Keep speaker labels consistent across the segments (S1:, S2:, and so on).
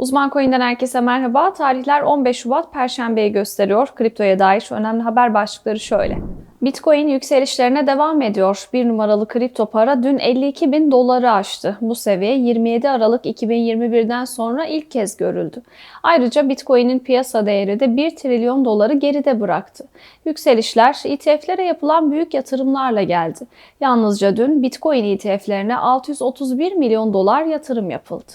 S1: Uzman Coin'den herkese merhaba. Tarihler 15 Şubat Perşembe'yi gösteriyor. Kriptoya dair önemli haber başlıkları şöyle. Bitcoin yükselişlerine devam ediyor. Bir numaralı kripto para dün 52 bin doları aştı. Bu seviye 27 Aralık 2021'den sonra ilk kez görüldü. Ayrıca Bitcoin'in piyasa değeri de 1 trilyon doları geride bıraktı. Yükselişler ETF'lere yapılan büyük yatırımlarla geldi. Yalnızca dün Bitcoin ETF'lerine 631 milyon dolar yatırım yapıldı.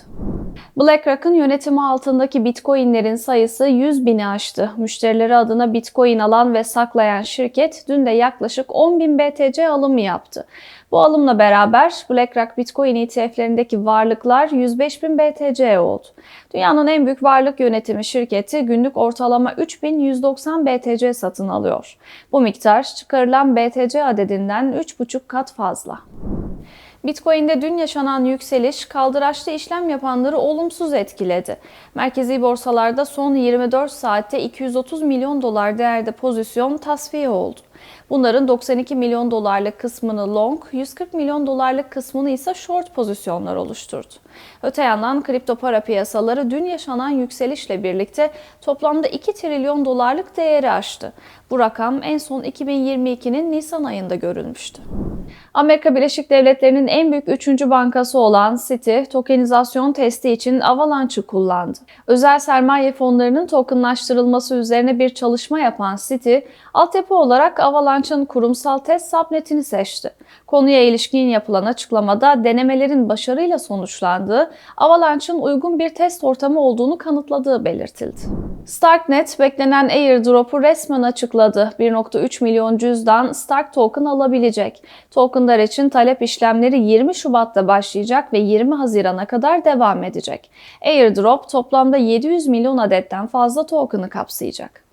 S1: BlackRock'ın yönetimi altındaki Bitcoin'lerin sayısı 100 bini aştı. Müşterileri adına Bitcoin alan ve saklayan şirket dün de yaklaşık 10 bin BTC alımı yaptı. Bu alımla beraber BlackRock Bitcoin ETF'lerindeki varlıklar 105 bin BTC oldu. Dünyanın en büyük varlık yönetimi şirketi günlük ortalama 3190 BTC satın alıyor. Bu miktar çıkarılan BTC adedinden 3,5 kat fazla. Bitcoin'de dün yaşanan yükseliş kaldıraçlı işlem yapanları olumsuz etkiledi. Merkezi borsalarda son 24 saatte 230 milyon dolar değerde pozisyon tasfiye oldu. Bunların 92 milyon dolarlık kısmını long, 140 milyon dolarlık kısmını ise short pozisyonlar oluşturdu. Öte yandan kripto para piyasaları dün yaşanan yükselişle birlikte toplamda 2 trilyon dolarlık değeri aştı. Bu rakam en son 2022'nin Nisan ayında görülmüştü. Amerika Birleşik Devletleri'nin en büyük üçüncü bankası olan Citi, tokenizasyon testi için Avalanche'ı kullandı. Özel sermaye fonlarının tokenlaştırılması üzerine bir çalışma yapan Citi, altyapı olarak Avalanche'ın kurumsal test subnetini seçti. Konuya ilişkin yapılan açıklamada denemelerin başarıyla sonuçlandığı, Avalanche'ın uygun bir test ortamı olduğunu kanıtladığı belirtildi. Starknet beklenen airdrop'u resmen açıkladı. 1.3 milyon cüzdan Stark token alabilecek. Tokenlar için talep işlemleri 20 Şubat'ta başlayacak ve 20 Haziran'a kadar devam edecek. Airdrop toplamda 700 milyon adetten fazla token'ı kapsayacak.